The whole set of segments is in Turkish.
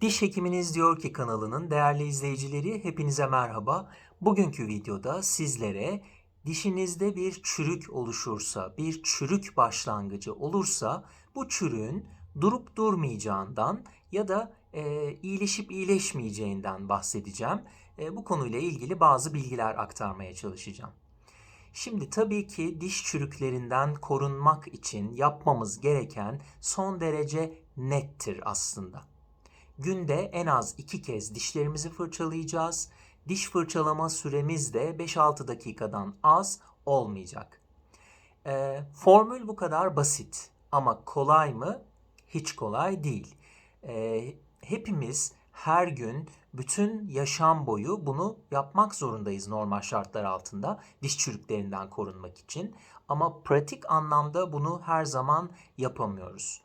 Diş Hekiminiz Diyor ki kanalının değerli izleyicileri hepinize merhaba. Bugünkü videoda sizlere dişinizde bir çürük oluşursa, bir çürük başlangıcı olursa bu çürüğün durup durmayacağından ya da e, iyileşip iyileşmeyeceğinden bahsedeceğim. E, bu konuyla ilgili bazı bilgiler aktarmaya çalışacağım. Şimdi tabii ki diş çürüklerinden korunmak için yapmamız gereken son derece nettir aslında. Günde en az iki kez dişlerimizi fırçalayacağız. Diş fırçalama süremiz de 5-6 dakikadan az olmayacak. Ee, formül bu kadar basit ama kolay mı? Hiç kolay değil. Ee, hepimiz her gün bütün yaşam boyu bunu yapmak zorundayız normal şartlar altında diş çürüklerinden korunmak için. Ama pratik anlamda bunu her zaman yapamıyoruz.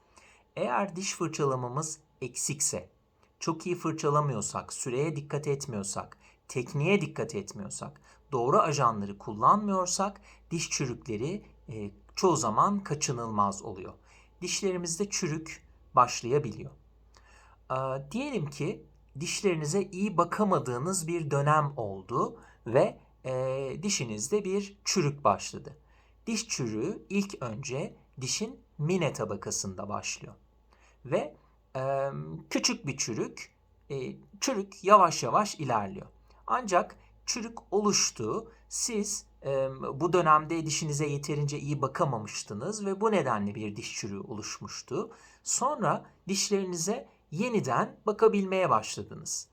Eğer diş fırçalamamız eksikse, çok iyi fırçalamıyorsak, süreye dikkat etmiyorsak, tekniğe dikkat etmiyorsak, doğru ajanları kullanmıyorsak diş çürükleri e, çoğu zaman kaçınılmaz oluyor. Dişlerimizde çürük başlayabiliyor. Ee, diyelim ki dişlerinize iyi bakamadığınız bir dönem oldu ve e, dişinizde bir çürük başladı. Diş çürüğü ilk önce dişin mine tabakasında başlıyor. Ve e, küçük bir çürük, e, çürük yavaş yavaş ilerliyor. Ancak çürük oluştu, siz e, bu dönemde dişinize yeterince iyi bakamamıştınız ve bu nedenle bir diş çürüğü oluşmuştu. Sonra dişlerinize yeniden bakabilmeye başladınız.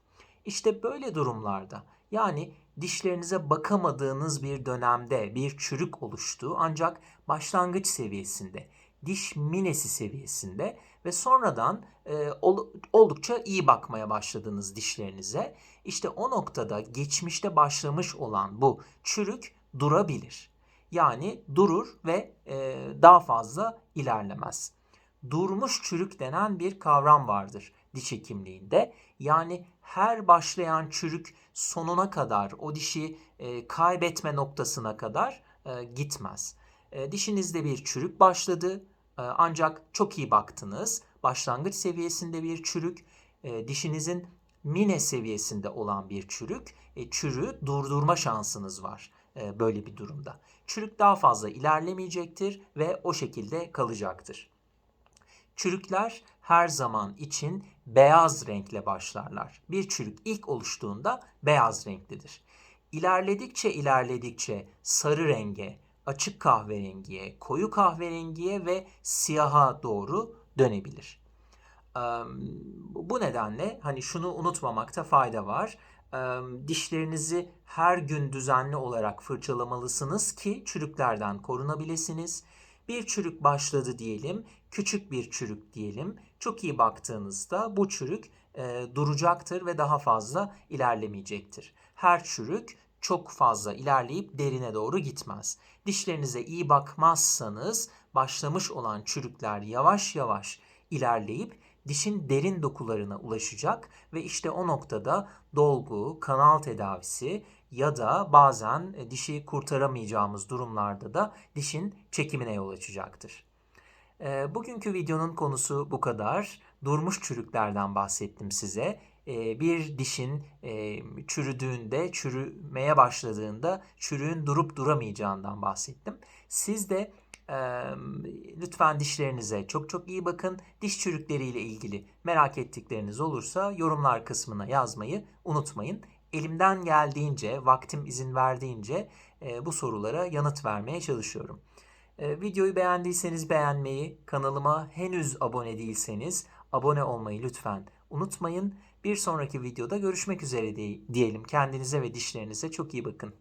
İşte böyle durumlarda yani dişlerinize bakamadığınız bir dönemde bir çürük oluştu ancak başlangıç seviyesinde, diş minesi seviyesinde ve sonradan e, ol, oldukça iyi bakmaya başladınız dişlerinize. İşte o noktada geçmişte başlamış olan bu çürük durabilir. Yani durur ve e, daha fazla ilerlemez durmuş çürük denen bir kavram vardır diş hekimliğinde. Yani her başlayan çürük sonuna kadar o dişi e, kaybetme noktasına kadar e, gitmez. E, dişinizde bir çürük başladı ancak çok iyi baktınız. Başlangıç seviyesinde bir çürük, e, dişinizin mine seviyesinde olan bir çürük, e, çürüğü durdurma şansınız var e, böyle bir durumda. Çürük daha fazla ilerlemeyecektir ve o şekilde kalacaktır. Çürükler her zaman için beyaz renkle başlarlar. Bir çürük ilk oluştuğunda beyaz renklidir. İlerledikçe ilerledikçe sarı renge, açık kahverengiye, koyu kahverengiye ve siyaha doğru dönebilir. Bu nedenle hani şunu unutmamakta fayda var. Dişlerinizi her gün düzenli olarak fırçalamalısınız ki çürüklerden korunabilirsiniz. Bir çürük başladı diyelim, küçük bir çürük diyelim. Çok iyi baktığınızda bu çürük e, duracaktır ve daha fazla ilerlemeyecektir. Her çürük çok fazla ilerleyip derine doğru gitmez. Dişlerinize iyi bakmazsanız başlamış olan çürükler yavaş yavaş ilerleyip dişin derin dokularına ulaşacak ve işte o noktada dolgu, kanal tedavisi ya da bazen e, dişi kurtaramayacağımız durumlarda da dişin çekimine yol açacaktır. E, bugünkü videonun konusu bu kadar. Durmuş çürüklerden bahsettim size. E, bir dişin çürüdüğünde, çürümeye başladığında çürüğün durup duramayacağından bahsettim. Siz de lütfen dişlerinize çok çok iyi bakın. Diş çürükleriyle ilgili merak ettikleriniz olursa yorumlar kısmına yazmayı unutmayın. Elimden geldiğince, vaktim izin verdiğince bu sorulara yanıt vermeye çalışıyorum. videoyu beğendiyseniz beğenmeyi, kanalıma henüz abone değilseniz abone olmayı lütfen unutmayın. Bir sonraki videoda görüşmek üzere diyelim. Kendinize ve dişlerinize çok iyi bakın.